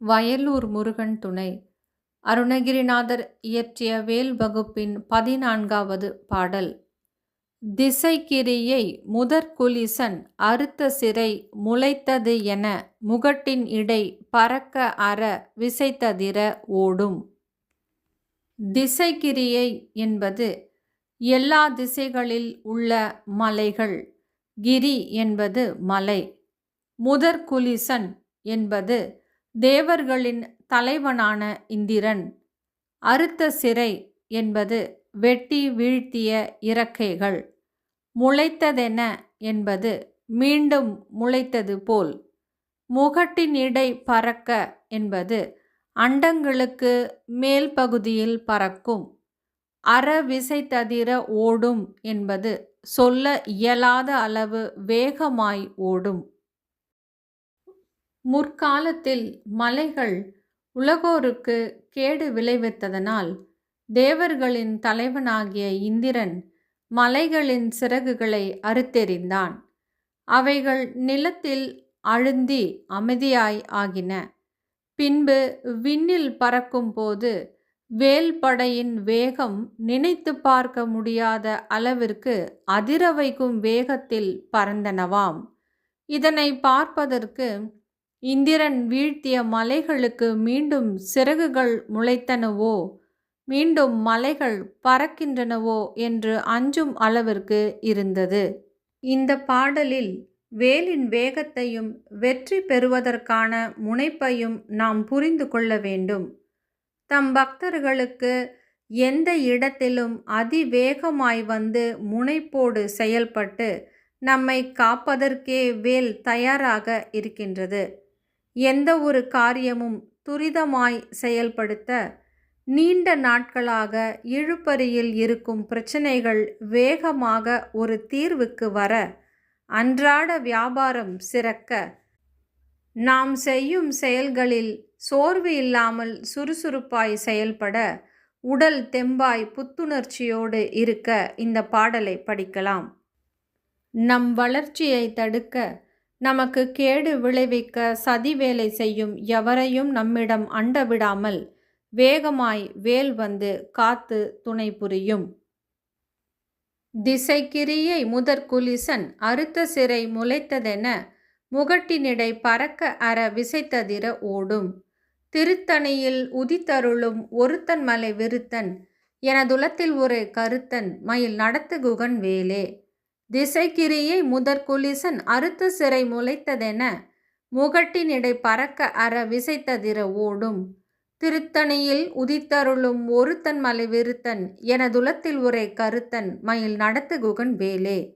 வயலூர் முருகன் துணை. அருணகிரிநாதர் இயற்றிய வேல் வகுப்பின் பதினான்காவது பாடல். திசைக்கிரியை முதற்குலிசன் அறுத்த சிறை முளைத்தது என முகட்டின் இடை பறக்க அற விசைத்ததிர ஓடும். திசைக்கிரியை என்பது எல்லா திசைகளில் உள்ள மலைகள். கிரி என்பது மலை. முதற்குலிசன் என்பது தேவர்களின் தலைவனான இந்திரன். அறுத்த சிறை என்பது வெட்டி வீழ்த்திய இறக்கைகள். முளைத்ததென என்பது மீண்டும் முளைத்தது போல். முகட்டின் இடை பறக்க என்பது அண்டங்களுக்கு மேல் பகுதியில் பறக்கும். அற விசை ததிர ஓடும் என்பது சொல்ல இயலாத அளவு வேகமாய் ஓடும். முற்காலத்தில் மலைகள் உலகோருக்கு கேடு விளைவித்ததனால் தேவர்களின் தலைவனாகிய இந்திரன் மலைகளின் சிறகுகளை அறுத்தெறிந்தான். அவைகள் நிலத்தில் அழுந்தி அமைதியாய் ஆகின. பின்பு விண்ணில் பறக்கும்போது வேல் படையின் வேகம் நினைத்து பார்க்க முடியாத அளவிற்கு அதிர வைக்கும் வேகத்தில் பறந்தனவாம். இதனை பார்ப்பதற்கு இந்திரன் வீழ்த்திய மலைகளுக்கு மீண்டும் சிறகுகள் முளைத்தனவோ? மீண்டும் மலைகள் பறக்கின்றனவோ? என்று அஞ்சும் அளவிற்கு இருந்தது. இந்த பாடலில் வேலின் வேகத்தையும் வெற்றி பெறுவதற்கான முனைப்பையும் நாம் புரிந்து கொள்ள வேண்டும். தம் பக்தர்களுக்கு எந்த இடத்திலும் அதிவேகமாய் வந்து முனைப்போடு செயல்பட்டு நம்மை காப்பதற்கே வேல் தயாராக இருக்கின்றது. எந்த ஒரு காரியமும் துரிதமாய் செயல்படுத்த நீண்ட நாட்களாக இழுப்பறியில் இருக்கும் பிரச்சனைகள் வேகமாக ஒரு தீர்வுக்கு வர அன்றாட வியாபாரம் சிறக்க. நாம் செய்யும் செயல்களில் சோர்வு இல்லாமல் சுறுசுறுப்பாய் செயல்பட உடல் தெம்பாய் புத்துணர்ச்சியோடு இருக்க இந்த பாடலை படிக்கலாம். நம் வளர்ச்சியை தடுக்க நமக்கு கேடு விளைவிக்க சதி வேலை செய்யும் எவரையும் நம்மிடம் அண்டவிடாமல் வேகமாய் வேல் வந்து காத்து துணை புரியும். திசைக்கிரியை முதற்குலிசன் அறுத்த சிறை முளைத்ததென முகட்டினிடை பறக்க அற விசைத்ததிர ஓடும். திருத்தணியில் உதித்தருளும் ஒருத்தன் மலை விருத்தன் எனதுலத்தில் ஒரு கருத்தன் மயில் நடத்து குகன் வேலே. திசைக்கிரியை முதற்குலிசன் அறுத்த சிறை முளைத்ததென முகட்டினிடை பறக்க அற விசைத்ததிர ஓடும். திருத்தணியில் உதித்தருளும் ஒருத்தன் மலை விருத்தன் எனதுலத்தில் ஒரே கருத்தன் மயில் நடத்து குகன் வேலே.